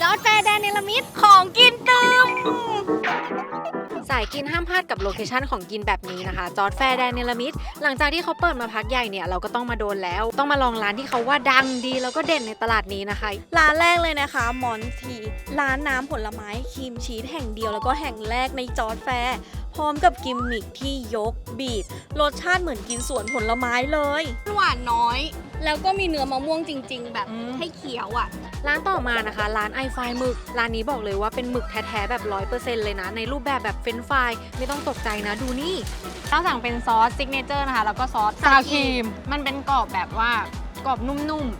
จอร์ดแฟร์แดนเนลมิดของกินตึมายกินห้ามพลาดกับโลเคชั่นของกินแบบนี้นะคะ จอร์ดแฟร์แดนเนลมิดหลังจากที่เขาเปิดมาพักใหญ่เนี่ย เราก็ต้องมาโดนแล้ว ต้องมาลองร้านที่เขาว่าดังดีแล้วก็เด่นในตลาดนี้นะคะ ร้านแรกเลยนะคะมอนทีร้านน้ำผลไม้ครีมชีสแห่งเดียวแล้วก็แห่งแรกในจอร์ดแฟร์พร้อมกับกิมมิคที่ยกบีบรสชาติเหมือนกินสวนผลไม้เลยหวานน้อย แล้วก็มีเนื้อมะม่วงจริง ๆ แบบอืมให้เขียวอะ ร้านต่อมานะคะ ร้านไอไฟหมึก ร้านนี้บอกเลยว่าเป็นหมึกแท้ๆแบบร้อยเปอร์เซ็นต์เลยนะ ในรูปแบบแบบเฟรนช์ฟรายไม่ต้องตกใจนะดูนี่ต้องสั่งเป็นซอสซิกเนเจอร์นะคะ แล้วก็ซอสซาวครีม มันเป็นกรอบแบบว่ากรอบนุ่มๆ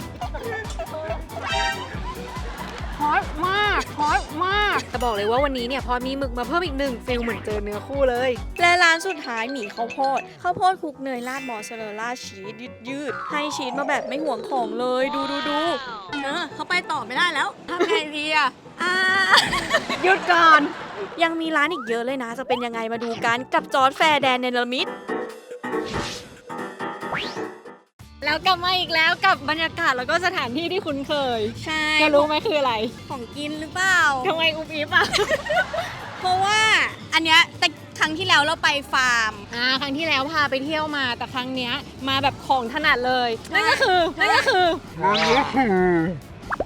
ฮอตมากฮอตมาก แต่บอกเลยว่าวันนี้เนี่ยพอมีหมึกมาเพิ่มอีกหนึ่งฟิลเหมือนเจอเนื้อคู่เลย และร้านสุดท้ายหมี่ข้าวโพดข้าวโพดคลุกเนยราดมอสซาเรลล่าชีสยืดยืดๆให้ชีสมาแบบไม่ห่วงของเลย ดูดูดูเออเขาไปต่อไม่ได้แล้วทำไงดีอะอ่าหยุดก่อน ยังมีร้านอีกเยอะเลยนะ จะเป็นยังไงมาดูกันกับจอร์ดแฟร์แดนเนลมิดแล้วกลับมาอีกแล้วกับบรรยากาศแล้วก็สถานที่ที่คุ้นเคย ใช่จะรู้ไหมคืออะไร ของกินหรือเปล่าทำไมอุบอิบอะ เพราะว่าอันเนี้ยแต่ครั้งที่แล้วเราไปฟาร์ม อ่า ครั้งที่แล้วพาไปเที่ยวมา แต่ครั้งเนี้ยมาแบบของถนัดเลย นั่นก็คือ นั่นก็คือ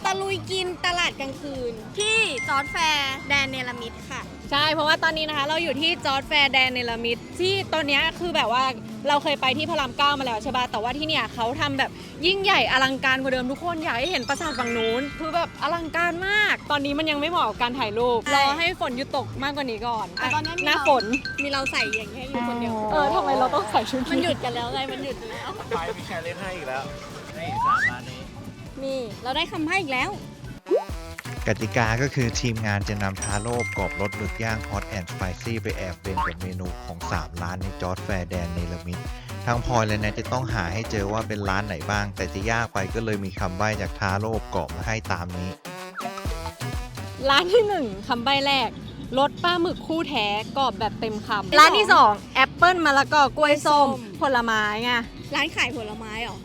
ตะลุยกินตลาดกลางคืน ที่จอร์ดแฟร์แดนเนลมิดค่ะ ใช่ เพราะว่าตอนนี้นะคะเราอยู่ที่จอร์ดแฟร์แดนเนลมิดที่ตอนเนี้ยคือแบบว่าเราเคยไปที่พระรามเก้ามาแล้วใช่ป่ะแต่ว่าที่เนี่ยเขาทำแบบยิ่งใหญ่อลังการกว่าเดิมทุกคนอยากให้เห็นปราสาทฝั่งนู้นคือแบบอลังการมาก ตอนนี้มันยังไม่เหมาะกับการถ่ายรูปใช่รอให้ฝนหยุดตกมากกว่านี้ก่อนแต่ตอนนี้มีหน้าเรา ฝนมีเราใส่อย่างนี้ยอยู่คนเดียวเออทำไมเราต้องใส่ชุดมันหยุดกันแล้วไงมันหยุดแล้วไฟมีแชร์เล่นให้อีกแล้วนี่สามร้านนี้ นี่เราได้คำใบ้อีกแล้ว กติกาก็คือทีมงานจะนำทาโร่กรอบรสหมึกย่างฮอตแอนด์สไปซี่ไปแอบเป็นกับเมนูของ 3 ร้านในจอร์ดแฟร์แดนเนลมิดทางพลอยและแนทจะต้องหาให้เจอว่าเป็นร้านไหนบ้าง แต่จะยากไปก็เลยมีคำใบ้จากทาโร่กรอบมาให้ตามนี้ ร้านที่หนึ่งคำใบ้แรกรสปลาหมึกคู่แท้กรอบแบบเต็มคำที่ร้านสองที่สองแอปเปิ้ลมะละกอกล้วยส้มส้มผลไม้ไงร้านขายผลไม้เหรอ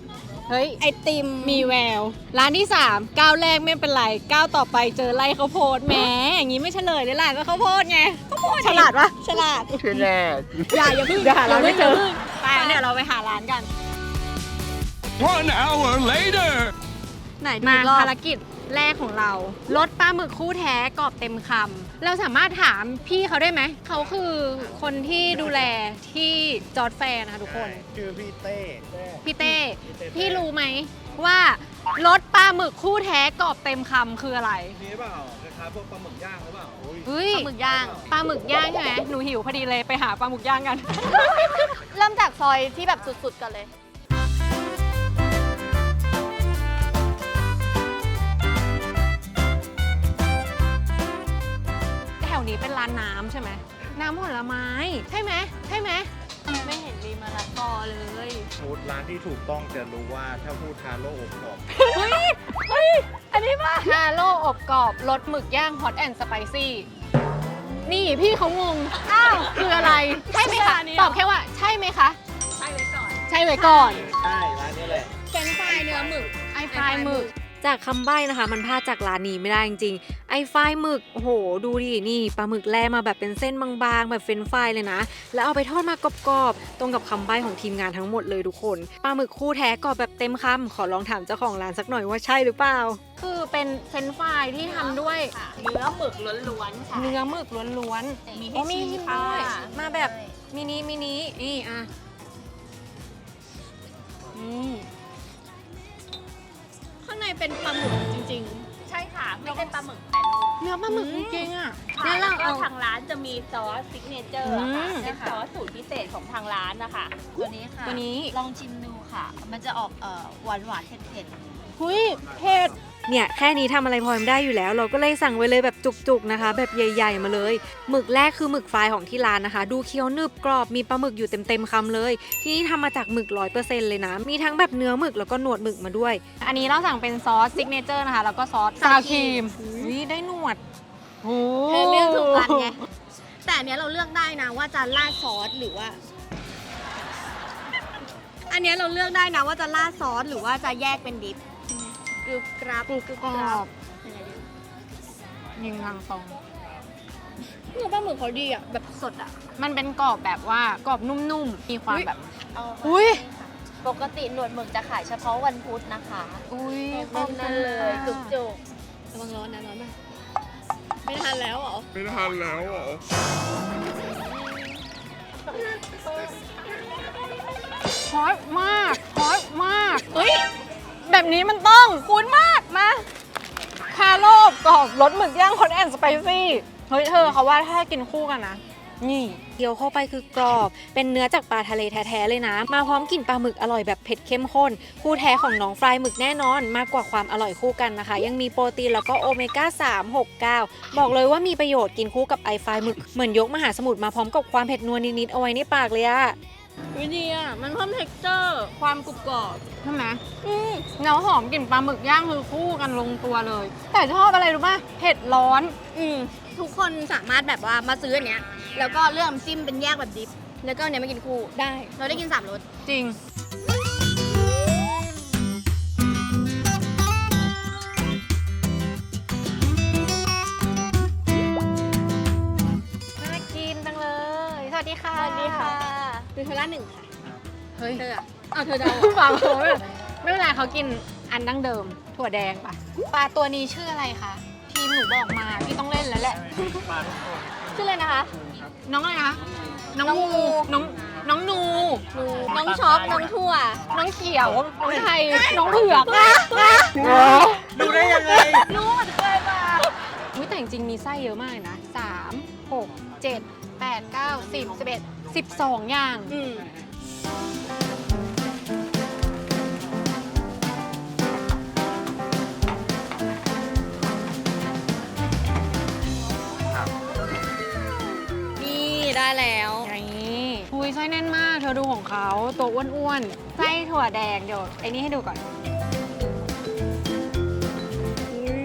เฮ้ย ไอติมมีแวว ร้านที่ 3 ก้าวแรกไม่เป็นไร ก้าวต่อไปเจอไล่ข้าวโพดแหมอย่างนี้ไม่เฉลยเลยล่ะก็ข้าวโพดไงข้าวโพดฉลาดปะฉลาดคือแน่อย่าอย่าเพิ่งเดี๋ยวหาร้านไม่เจออย่าพิ่งไปเดี๋ยวเราไปหาร้านกัน One hour later. ไหนดูมาอีกรอบภารกิจ แรกของเรารสปลาหมึกคู่แท้กรอบเต็มคำเราสามารถถามพี่เขาได้ไหม เขาคือคนที่ดูแลที่จอร์ดแฟร์นะคะทุกคน ชื่อพี่เต้พี่เต้ พี่รู้ไหมว่ารสปลาหมึกคู่แท้กรอบเต็มคำคืออะไรนี่เปล่าคล้ายๆพวกปลาหมึกย่างหรือเปล่าอุ้ยเฮ้ยปลาหมึกย่าง ปลาหมึกย่างใช่ไหมหนูหิวพอดีเลยไปหาปลาหมึกย่างกัน เริ่มจากซอยที่แบบสุดๆกันเลย น้ำผลไม้ ใช่ไหมใช่ไหมไม่เห็นมีมะละกอเลยพูดร้านที่ถูกต้องจะรู้ว่าถ้าพูดทาโร่อบกรอบอันนี้ป่ะฮาโลอบกรอบรสหมึกย่างฮอตแอนด์สไปซี่นี่พี่เขางงอ้าวคืออะไร ใช่ไหมคะตอบแค่ว่า ใช่ไหมคะ ใช่ไว้ก่อน ใช่ไว้ก่อน ใช่ร้านนี้แหละเป็นไฟรายเนื้อหมึกไอฟรายหมึก จากคำใบ้นะคะ มันพลาดจากร้านนี้ไม่ได้จริงๆ ไอไฟหมึกโอ้โห ดูดิ นี่ปลาหมึกแล่มาแบบเป็นเส้นบางๆ แบบเฟรนช์ฟรายเลยนะ แล้วเอาไปทอดมากรอบๆ ตรงกับคำใบ้ของทีมงานทั้งหมดเลยทุกคน ปลาหมึกคู่แท้กรอบแบบเต็มคำ ขอลองถามเจ้าของร้านสักหน่อยว่าใช่หรือเปล่า คือเป็นเฟรนช์ฟรายที่ทำด้วยเนื้อหมึกล้วนๆค่ะ เนื้อหมึกล้วนๆมีโอ้ให้มีชิมด้วยค่ะมาแบบมินิมินินี่อะอืมข้าง ในเป็นปลาหมึกจริง ใช่ค่ะ ไม่ใช่ปลาหมึกแต่ลูกเนื้อปลาหมึกจริงๆอะค่ะงั้นแล้วเราก็เอา ทางร้านจะมีซอสซิกเนเจอร์อะค่ะอืม เป็นซอสสูตรพิเศษของทางร้านนะคะ ตัวนี้ค่ะตัวนี้ ลองชิมดูค่ะ มันจะออกเอ่อหวานหวานๆเผ็ดเผ็ด หุยเผ็ด เนี่ยแค่นี้ทำอะไรพลอยไม่ได้อยู่แล้ว เราก็เลยสั่งไว้เลยแบบจุกๆนะคะ แบบใหญ่ ๆ มาเลย หมึกแรกคือหมึกฟรายของที่ร้านนะคะ ดูเคี้ยวหนึบกรอบมีปลาหมึกอยู่เต็มๆคำเลย ที่นี่ทำมาจากหมึกร้อยเปอร์เซ็นต์เลยนะ มีทั้งแบบเนื้อหมึกแล้วก็หนวดหมึกมาด้วย อันนี้เราสั่งเป็นซอสซิกเนเจอร์นะคะแล้วก็ซอสซาวครีมวิได้หนวดโอ้ๆเธอเลือกถูกกันไงแต่อันเนี้ยเราเลือกได้นะว่าจะราดซอสหรือว่าอันเนี้ยเราเลือกได้นะว่าจะราดซอสหรือว่าจะแยกเป็นดิบใช่ไหม กรึบกรับกรุบกรอบ ยังไงดียิงทางตรง เนื้อปลาหมึกเขาดีอะแบบสดอะ มันเป็นกรอบแบบว่ากรอบนุ่มๆ มีความแบบ เอาอุ้ยปกติหนวดหมึกจะขายเฉพาะวันพุธนะคะอุ้ยเน้นนั่นเลยจุกจุกระวังร้อนนะร้อนมากไม่ทันแล้วเหรอ ฮอตมากฮอตมาก เฮ้ย แบบนี้มันต้องคุ้นมากมาคาโลบกรอบรสหมึกย่างฮอตแอนด์สไปซี่เฮ้ยเธอเขาว่าถ้ากินคู่กันนะ นี่เคี้ยวเข้าไปคือกรอบ เป็นเนื้อจากปลาทะเลแท้ๆเลยนะ มาพร้อมกลิ่นปลาหมึกอร่อยแบบเผ็ดเข้มข้น คู่แท้ของน้องฟรายหมึกแน่นอน มากกว่าความอร่อยคู่กันนะคะ ยังมีโปรตีนแล้วก็โอเมก้า 3 6 9 บอกเลยว่ามีประโยชน์กินคู่กับไอไฟหมึก เหมือนยกมหาสมุทรมาพร้อมกับความเผ็ดนัวนิดๆเอาไว้ในปากเลยอะ วิดีอะ มันเพิ่มเท็กเจอร์ ความกรุบกรอบใช่ไหมเงาหอมกลิ่นปลาหมึกย่างคือคู่กันลงตัวเลย แต่ชอบอะไรรู้ป่ะเผ็ดร้อน อืมทุกคนสามารถแบบว่ามาซื้ออันเนี้ย แล้วก็เลือกน้ำจิ้มเป็นแยกแบบดิฟ แล้วก็อันเนี้ยมากินคู่ได้ เราได้กินสามรส จริง น่ากินจังเลย สวัสดีค่ะ สวัสดีค่ะ ดูเทล่าหนึ่งค่ะ เฮ้ยเธออะอ้าวเธอเดาฟังเขาไม่ไม่เป็นไรเขากินอันดั้งเดิม ถั่วแดงปะปลาตัวนี้ชื่ออะไรคะ ทีมหนูบอกมา พี่ต้องเล่นแล้วแหละ ชื่ออะไรนะคะ น้องอะไรคะ น้องน้องงู น้อง น้องนูนู น้องช็อป น้องทั่ว น้องเขียว น้องไทย น้องเผือกดูได้ยังไงอุ้ยแต่จริงๆมีไส้เยอะมากเลยนะสามหกเจ็ดแปดเก้าสิบสิบเอ็ด สิบสองอย่าง อืมนี่ได้แล้วนี่อุ้ยไส้แน่นมาก เธอดูของเขาตัวอ้วนๆไส้ถั่วแดงเดี๋ยวไอ้นี่ให้ดูก่อนอุ้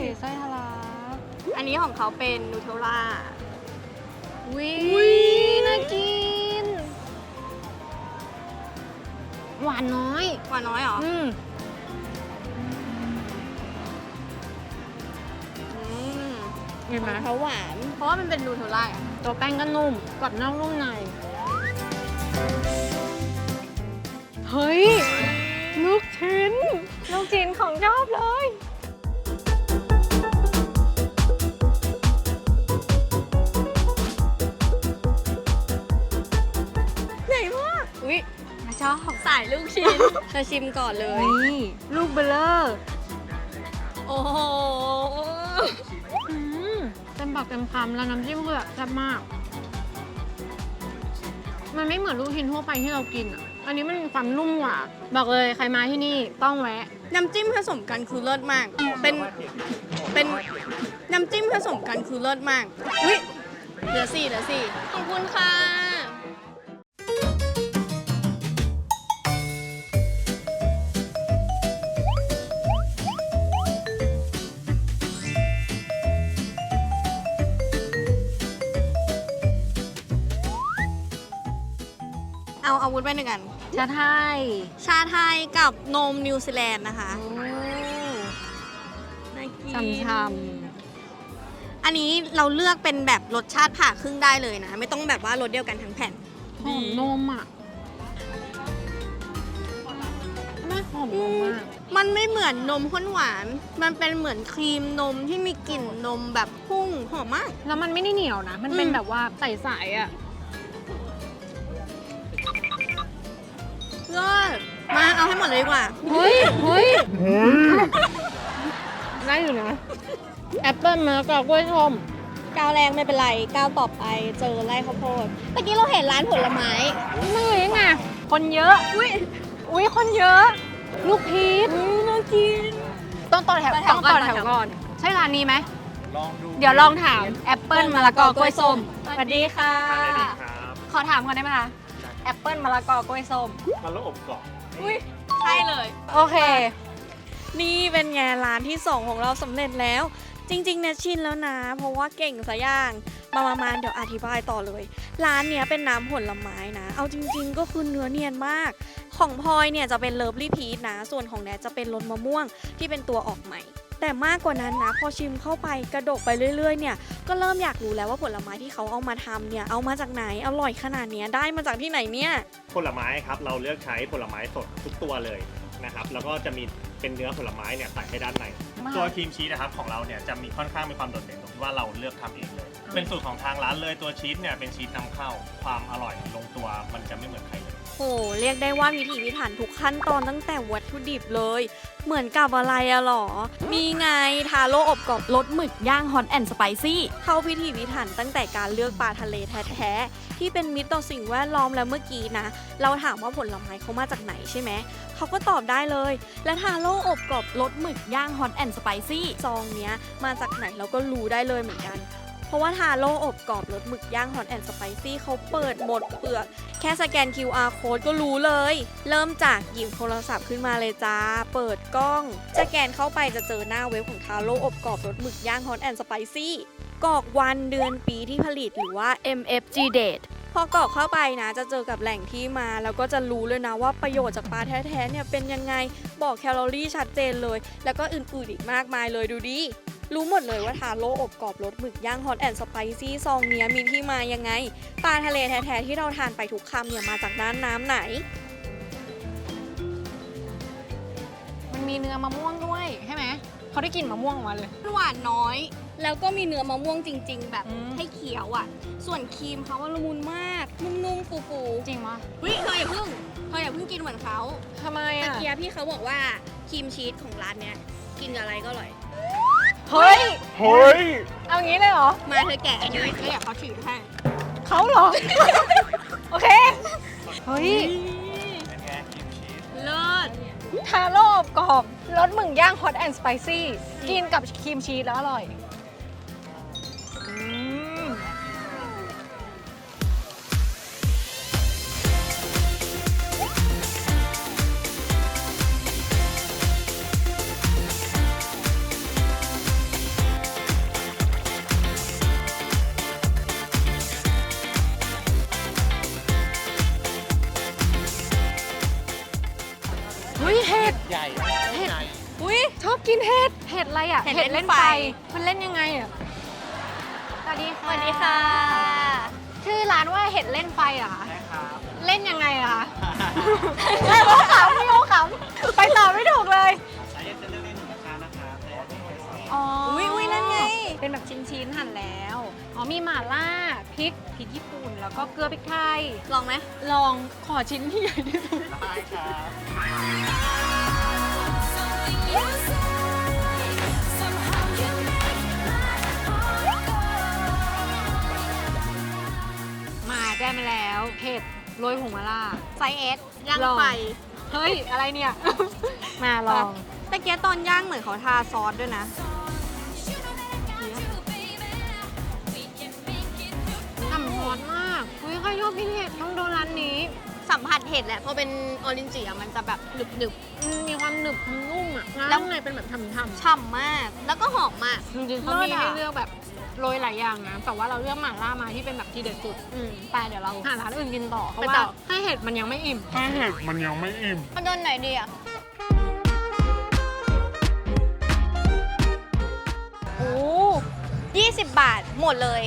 ยไส้ทะลักอันนี้ของเขาเป็นนูเทลล่า อุ้ยน่ากิน หวานน้อย หวานน้อยเหรออืมอืมเห็นไหมเขาหวาน เพราะว่ามันเป็นนูเทลล่าอะตัวแป้งก็นุ่มกรอบนอกนุ่มใน เฮ้ย ลูกชิ้น ลูกชิ้นของชอบเลย สายลูกชิ้น จะชิมก่อนเลย นี่ลูกเบลเลอร์โอ้โหอืมเต็มปากเต็มคำแล้วน้ำจิ้มคือแบบแซ่บมาก มันไม่เหมือนลูกชิ้นทั่วไปที่เรากินอะ อันนี้มันมีความนุ่มกว่า บอกเลยใครมาที่นี่ต้องแวะ น้ำจิ้มผสมกันคือเลิศมาก เป็น เป็น น้ำจิ้มผสมกันคือเลิศมาก อุ้ยเหลือสี่เหลือสี่ขอบคุณค่ะ ไปหนึ่งอัน ชาไทยชาไทยกับนมนิวซีแลนด์นะคะโอ้น่ากินช่ำอันนี้เราเลือกเป็นแบบรสชาติผ่าครึ่งได้เลยนะ ไม่ต้องแบบว่ารสเดียวกันทั้งแผ่นๆหอมนมอะไม่หอมนมมากมันไม่เหมือนนมข้นหวาน มันเป็นเหมือนครีมนมที่มีกลิ่นนมแบบพุ่งหอมมาก แล้วมันไม่ได้เหนียวนะ มันเป็นอืม แบบว่าใสๆอะ มาเอาให้หมดเลยดีกว่า เฮ้ยเฮ้ยได้อยู่นะแอปเปิ้ลมะละกอกล้วยชมก้าวแรกไม่เป็นไรก้าวต่อไปเจอไร่ข้าวโพดเมื่อกี้เราเห็นร้านผลไม้ ไม่เลยไงคนเยอะ อุ้ยอุ้ยคนเยอะ ลูกพีชน่ากิน ต้องต่อแถวต่อแถวต้องต่อก่อนแถต่อแถววก่อน ใช่ร้านนี้ไหม ลองดูเดี๋ยวลองถามแอปเปิ้ลมะละกอกล้วยส้มสวัสดีค่ะขอถามก่อนได้ไหมคะแอปเปิ้ลมะละกอกล้วยส้มมาแล้วอบกรอบ อุ้ยใช่เลย โอเค นี่เป็นไงร้านที่2ของเราสำเร็จแล้ว จริงๆเนี่ยชินแล้วนะ เพราะว่าเก่งซะอย่าง มามามาเดี๋ยวอธิบายต่อเลย ร้านเนี้ยเป็นน้ำผลไม้นะ เอาจริง ๆ ก็คือเนื้อเนียนมาก ของพลอยเนี่ยจะเป็นเลิฟลี่พีชนะ ส่วนของแนทจะเป็นรสมะม่วงที่เป็นตัวออกใหม่ แต่มากกว่านั้นนะพอชิมเข้าไปกระดกไปเรื่อยๆเนี่ยก็เริ่มอยากรู้แล้วว่าผลไม้ที่เขาเอามาทำเนี่ยเอามาจากไหนอร่อยขนาดเนี้ยได้มาจากที่ไหนเนี่ย ผลไม้ครับเราเลือกใช้ผลไม้สดทุกตัวเลยนะครับแล้วก็จะมีเป็นเนื้อผลไม้เนี่ยใส่ให้ด้านในตัวครีมชีสนะครับของเราเนี่ยจะมีค่อนข้างมีความโดดเด่นตรงที่ว่าเราเลือกทำเองเลย เป็นสูตรของทางร้านเลยตัวชีสเนี่ยเป็นชีสนำเข้าความอร่อยลงตัวมันจะไม่เหมือนใครเลย โห เรียกได้ว่าวิถีพิถันทุกขั้นตอนตั้งแต่วัตถุดิบเลย เหมือนกับอะไรอะหรอ มีไงทาโร่อบกรอบรสหมึกย่างฮอตแอนด์สไปซี่เข้าพิถีพิถันตั้งแต่การเลือกปลาทะเลแท้ๆ ที่เป็นมิตรต่อสิ่งแวดล้อมแล้วเมื่อกี้นะ เราถามว่าผลไม้เขามาจากไหนใช่ไหม เขาก็ตอบได้เลย และทาโร่อบกรอบรสหมึกย่างฮอตแอนด์สไปซี่ซองเนี้ยมาจากไหนเราก็รู้ได้เลยเหมือนกัน เพราะว่าทาโร่อบกรอบรสหมึกย่างฮอตแอนด์สไปซี่เขาเปิดหมดเปลือก แค่สแกน QR code ก็รู้เลย เริ่มจากหยิบโทรศัพท์ขึ้นมาเลยจ้า เปิดกล้อง สแกนเข้าไปจะเจอหน้าเว็บของทาโร่อบกรอบรสหมึกย่างฮอตแอนด์สไปซี่กรอกวันเดือนปีที่ผลิตหรือว่า MFG date พอกรอกเข้าไปนะจะเจอกับแหล่งที่มา แล้วก็จะรู้เลยนะว่าประโยชน์จากปลาแท้ๆเนี่ยเป็นยังไงบอกแคลอรี่ชัดเจนเลย แล้วก็อื่นๆอีกมากมายเลยดูดิ รู้หมดเลยว่าทาโร่อบกรอบรสหมึกย่างฮอตแอนด์สไปซี่ซองเนี้ยมีที่มายังไง ปลาทะเลแท้ๆที่เราทานไปทุกคำเนี่ยมาจากด้านน้ำไหน มันมีเนื้อมะม่วงด้วยใช่ไหมเขาได้กลิ่นมะม่วงออกมาเลย หวานน้อย แล้วก็มีเนื้อมะม่วงจริง ๆ แบบอืม ให้เขียวอะ ส่วนครีมเขาว่าละมุนมาก นุ่มๆฟูๆจริงวะเฮ้ยเธออย่าเพิ่งเธออย่าเพิ่งกินเหมือนเขาทำไมตะอะเกียบพี่เขาบอกว่าครีมชีสของร้านเนี้ยกินกับอะไรก็อร่อย เฮ้ย เฮ้ย เอางี้เลยเหรอ มาเธอแกะอันนี้แล้วอยากเขาถือให้เขาเหรอ โอเค เฮ้ยเป็นไงครีมชีสเลิศทาโร่อบกรอบรสหมึกย่างฮอตแอนด์สไปซี่ กินกับครีมชีสแล้วอร่อย กินเห็ด เห็ดอะไรอะเห็ดเห็ดเล่เล่นนไฟไฟ มันเล่นยังไงอะ สวัสดีค่ะสวัสดีค่ะ ชื่อร้านว่าเห็ดเล่นไฟเหรอคะใช่ครับเล่นยังไงอะคะพี่โอขำพี่โอขำไปต่อไม่ถูกเลย สายเย็นจะเลือกเล่นหนึ่งนะคะนะครับแต่ว่าไม่ใช่อ๋ออุ๊อุ้ยอุ๊ยนั่นไง เป็นแบบชิ้นๆหั่นแล้ว อ๋อมีหม่าล่าพริกพริกญี่ปุ่น แล้วก็เกลือพริกไทย ลองไหมลองขอชิ้นที่ใหญ่ที่สุด ได้ครับมา ได้มาแล้วเผ็ดโรยผงมะล่า ไซส์เอสย่างลอง ไฟเฮ้ย อะไรเนี่ย มาลอง ตะเกียบตอนย่างเหมือนเขาทาซอสด้วยนะ ผัสเห็ดแหละเพราะเป็นออรินจิอะมันจะแบบหนึบอืมมีความหนึบความนุ่มอะแล้แล้ววข้างในเป็นแบบฉ่ำๆ ฉ่ำมาก แล้วก็หอมมากๆจริงๆเขาเลิมีศอะ ให้เลือกแบบโรยหลายอย่างนะ แต่ว่าเราเลือกหม่าล่ามาที่เป็นแบบที่เด็ดสุดอืม ไปเดี๋ยวเราหาร้านอื่นกินต่อเพราะไปว่าต่อให้เห็ดมันยังไม่อิ่ม ถ้าเห็ดมันยังไม่อิ่มมันโดนไหนดีอะโอ้20บาทหมดเลย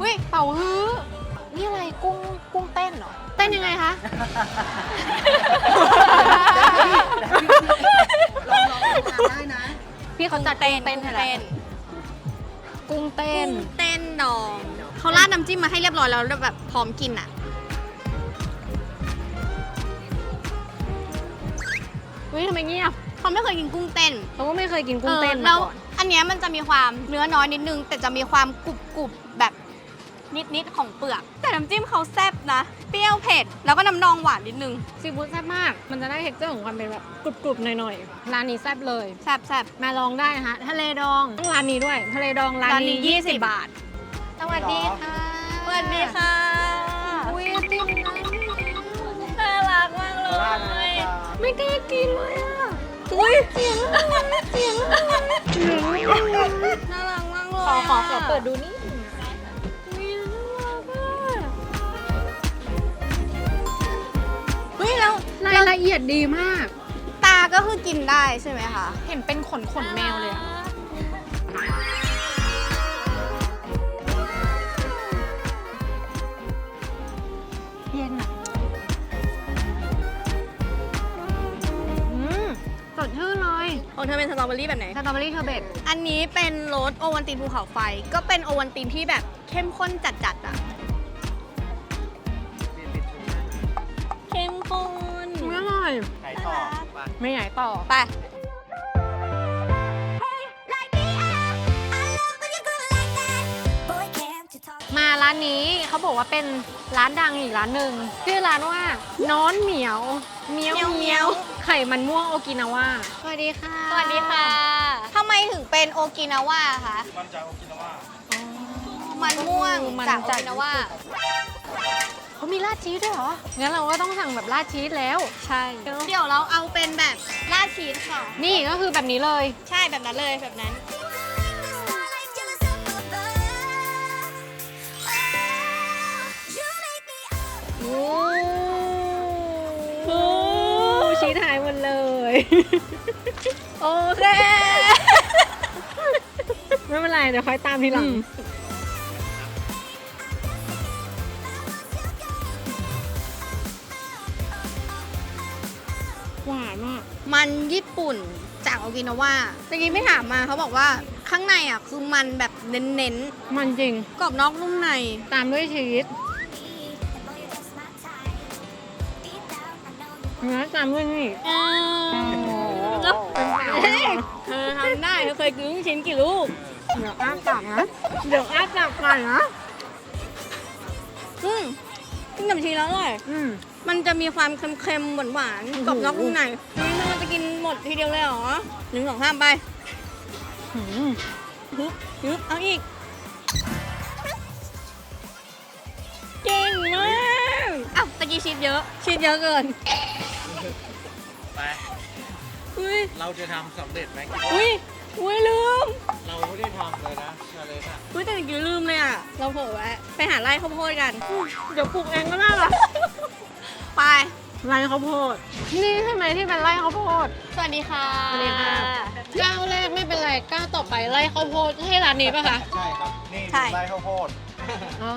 อุ้ยเป่าฮื้อ นี่อะไรกุ้งกุ้งเต้นเหรอ เต้นยังไงคะพี่เขาจัดเต้นเต้นให้แล้วเต้นกุ้งเต้นกุ้งเต้นดองเขาราดน้ำจิ้มมาให้เรียบร้อยแล้วแล้วแบบพร้อมกินอะเฮ้ยทำไมเงียบเขาไม่เคยกินกุ้งเต้นเราก็ไม่เคยกินกุ้งเต้นออมาแล้วก่อน อันเนี้ยมันจะมีความเนื้อน้อยนิดนึง แต่จะมีความกรุบกรุบๆแบบ นิดๆของเปลือก แต่น้ำจิ้มเขาแซ่บนะ เปรี้ยวเผ็ด แล้วก็น้ำนองหวานนิดนึง ซีฟู้ดแซ่บมาก มันจะได้เท็กเจอร์ของความเป็นแบบกรุบๆหน่อยๆ ร้านนี้แซ่บเลย แซ่บแซ่บมาลองได้นะคะทะเลดองต้องร้านนี้ด้วย ทะเลดองร้านร้านนี้นี้20 20 บาท สวัสดีค่ะสวัสดีค่ะอุ้ยจิ้มนะน่ารักมากเลยไม่กล้ากินเลยอะอุ้ยเสียงอะไรเสียงอะไรน่ารักมากเลยขอขอขออะเปิดดูนี่ เฮ้ยแล้วรายละเอียดดีมาก ตาก็คือกินได้ใช่ไหมคะ เห็นเป็นขนขนแมวเลยอะเย็นอะอืมสดชื่นเลยของเธอเป็นสตรอเบอรี่แบบไหน สตรอเบอรี่เทอร์เบตอันนี้เป็นรสโอวันตินภูเขาไฟ ก็เป็นโอวันตินที่แบบเข้มข้นจัดๆอะ ไม่อร่อยไหนต่อไปไม่ไหนต่อ ไป มาร้านนี้เขาบอกว่าเป็นร้านดังอีกร้านหนึ่งชื่อร้านว่าน้อนเหมียวเมียวเมียวเมียวไข่มันม่วงโอกินาวาสวัสดีค่ะ สวัสดีค่ะทำไมถึงเป็นโอกินาว่าคะมันจากโอกินาวามันม่วงมันจากโอจากกินาว่าเขา มีราดชีสด้วยเหรอ งั้นเราก็ต้องสั่งแบบราดชีสแล้ว ใช่ เดี๋ยวเราเอาเป็นแบบราดชีสค่ะ นี่ก็คือแบบนี้เลย ใช่แบบนั้นเลยแบบนั้น โอ้โหชีสหายหมดเลย โอเค ไม่เป็นไรเดี๋ยวค่อยตามทีหลัง มากมันญี่ปุ่นจากโอกินาว่าตะกี้ไม่ถามมาเขาบอกว่าข้างในอะคือมันแบบเน้นมันจริง ๆ กรอบนอกนุ่มใน ตามด้วยชีสนะตามด้วยนี่แล้วเธอทำได้เธอเคยกินลูกชิ้นกี่ลูก เดี๋ยวอ้าปากนะ เดี๋ยวอ้าปากก่อนนะอืม กินกับชีสแล้วอร่อยอืมมันจะมีความเค็มๆหวานๆกรอบนอกนุ่มในนี่เราจะกินหมดทีเดียวเลยเหรอหนึ่งสองห้ามไปหืมฮึบฮึบเอาอีกเก่งมากอ้าวตะกี้ชีสเยอะชีสเยอะเกินไป อุ้ยเราจะทำสำเร็จไหม อุ้ยอุ้ยลืม เราไม่ได้ทำเลยนะชาเลนจ์อะอุ้ยแต่ตะกี้ลืมเลยอะ เราเผลอแวะไปหาไร่ข้าวโพดกันเดี๋ยวปลูกเองก็ได้ละไป ไร่ข้าวโพด นี่ใช่ไหมที่เป็นไร่ข้าวโพด สวัสดีค่ะสวัสดีค่ะ ก้าวแรกไม่เป็นไรก้าวต่อไปไร่ข้าวโพดใช่ร้านนี้ปะคะ ใช่ครับ นี่ใช่ ไร่ข้าวโพด อ๋อ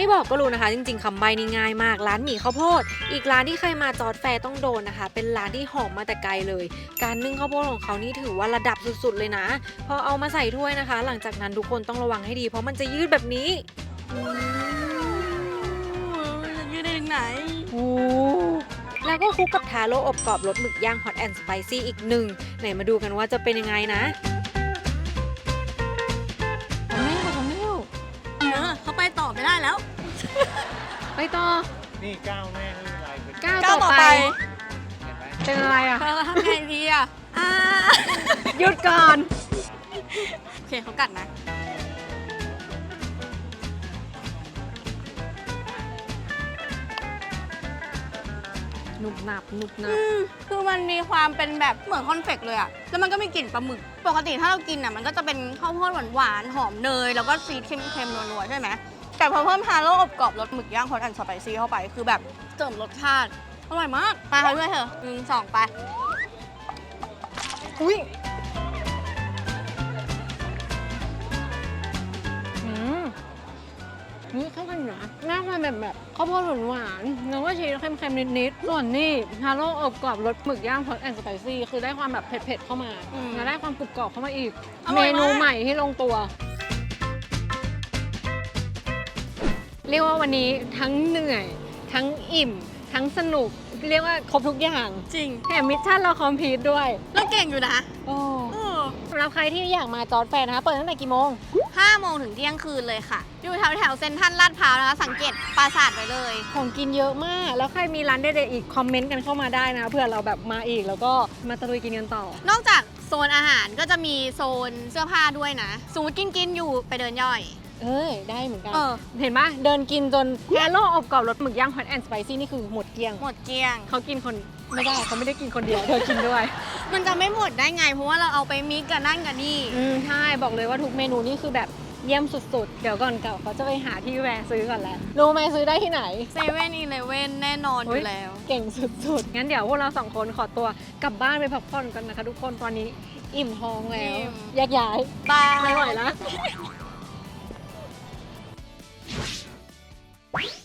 ไม่บอกก็รู้นะคะ จริง ๆคำใบนี่ง่ายมาก ร้านหมี่ข้าวโพด อีกร้านที่ใครมาจอร์ดแฟร์ต้องโดนนะคะ เป็นร้านที่หอมมาแต่ไกลเลย การนึ่งข้าวโพดของเขานี่ถือว่าระดับสุดๆเลยนะ พอเอามาใส่ถ้วยนะคะ หลังจากนั้นทุกคนต้องระวังให้ดี เพราะมันจะยืดแบบนี้ยืดได้ถึงไหนโอ้แล้วก็คลุกกับทาโร่อบกรอบรสหมึกย่างฮอตแอนด์สไปซี่อีกหนึ่งไหนมาดูกันว่าจะเป็นยังไงนะ ไปต่อนี่ก้าวแม่ไม่เป็นไรเป็นก้าวก้าวต่ต่ออไปไปเห็นไหมเป็นอะไรอะเธอทำไงดีอะอ่าหยุดก่อน โอเคเขากัดนะ หนุบหนับหนุบหนับอืมคือมันมีความเป็นแบบเหมือนคอนเฟกต์เลยอะแล้วมันก็มีกลิ่นปลาหมึก ปกติถ้าเรากินอะมันก็จะเป็นข้าวโพดหวานๆ หอมเนย แล้วก็ซีดเค็มๆ นัวๆ ใช่ไหม แต่พอเพิ่มทาโร่อบกรอบรสหมึกย่างฮอตแอนด์สไปซี่เข้าไป คือแบบเติมรสชาติ อร่อยมาก ไปค่ะด้วยเถอะหนึ่งสองไป อุ้ยอืมนี่เข้ากันอยู่นะหน้ามันแบบแบบข้าวโพดหวานๆแล้วก็ชีสเค็มๆนิดๆ ส่วนนี่ฮาโร่อบกรอบรสหมึกย่างพอตแอนด์สไปซี่คือได้ความแบบเผ็ดๆเข้ามาอืมแล้วได้ความกรุบกรอบเข้ามาอีก อร่เมอยมาก นูใหม่ที่ลงตัว เรียกว่าวันนี้ทั้งเหนื่อย ทั้งอิ่ม ทั้งสนุก เรียกว่าครบทุกอย่างจริง แถมมิชชั่นเราคอมพลีทด้วยแล้วเก่งอยู่นะโอ้เออสำหรับใครที่อยากมาจอร์ดแฟร์นะคะเปิดตั้งแต่กี่โมงห้าโมงถึงเที่ยงคืนเลยค่ะ อยู่แถวแถวๆเซ็นทรัลลาดพร้าวนะคะ สังเกตปราสาทไว้เลย ของกินเยอะมาก แล้วใครมีร้านเด็ดๆอีกคอมเมนต์กันเข้ามาได้นะเผื่อเราแบบมาอีกแล้วก็มาตะลุยกินกันต่อ นอกจากโซนอาหารก็จะมีโซนเสื้อผ้าด้วยนะ สมมติกินกินๆอยู่ไปเดินย่อย เอ้ได้เหมือนกันเห็นไหมเดินกินจนแอโล่อบกรอบรสหมึกย่างฮอตแอนด์สไปซี่นี่คือหมดเกลี้ยง หมดเกลี้ยง เขากินคนไม่ได้เขาไม่ได้กินคนเดียว เธอกินด้วย มันจะไม่หมดได้ไง เพราะว่าเราเอาไปมิกกับนั่นกับนี่ อืมใช่ บอกเลยว่าทุกเมนูนี่คือแบบเยี่ยมสุดๆ เดี๋ยวก่อนเก่าเขาจะไปหาที่แวะซื้อก่อนแล้ว รู้ไหมซื้อได้ที่ไหน เซเว่นอีเลเว่นแน่นอนอยู่แล้ว เก่งสุดๆ งั้นเดี๋ยวพวกเราสองคนขอตัวกลับบ้านไปพักผ่อนกันนะคะทุกคน ตอนนี้อิ่มท้องแล้วแยกย้ายไปไม่ไหวแล้ว you